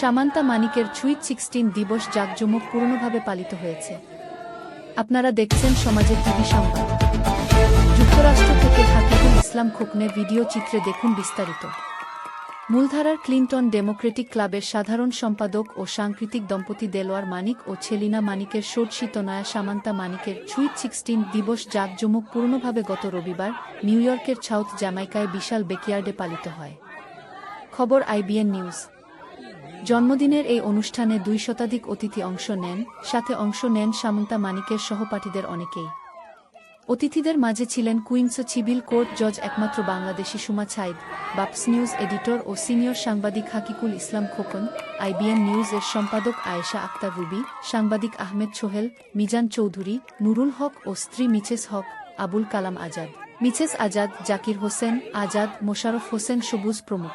সামান্তা মানিকের sweet sixteen দিবস জাঁকজমকপূর্ণভাবে পালিত হয়েছে। আপনারা দেখছেন সমাজের টিভি সংবাদ। যুক্তরাষ্ট্র থেকে হাকিকুল ইসলাম খোকনের ভিডিও চিত্রে দেখুন বিস্তারিত। মূলধারার ক্লিন্টন ডেমোক্রেটিক ক্লাবের সাধারণ সম্পাদক ও সাংস্কৃতিক দম্পতি দেলোয়ার মানিক ও ছেলিনা মানিকের সর্ষিত নয়া সামান্তা মানিকের সুইট সিক্সটিন দিবস জাঁকজমকপূর্ণভাবে গত রবিবার নিউ ইয়র্কের সাউথ জ্যামাইকায় বিশাল বেকিয়ার্ডে পালিত হয়। খবর আইবিএন নিউজ। জন্মদিনের এই অনুষ্ঠানে দুই শতাধিক অতিথি অংশ নেন, সাথে অংশ নেন সামন্তা মানিকের সহপাঠীদের অনেকেই। অতিথিদের মাঝে ছিলেন কুইন্স সিভিল কোর্ট জজ একমাত্র বাংলাদেশি সুমা ছাইদ, বাপস নিউজ এডিটর ও সিনিয়র সাংবাদিক হাকিকুল ইসলাম খোকন, আইবিএন নিউজ এর সম্পাদক আয়েশা আক্তার রুবি, সাংবাদিক আহমেদ সোহেল মিজান চৌধুরী, নুরুল হক ও স্ত্রী মিছেস হক, আবুল কালাম আজাদ। মিছেস আজাদ, জাকির হোসেন, আজাদ, মোশারফ হোসেন সবুজ প্রমুখ।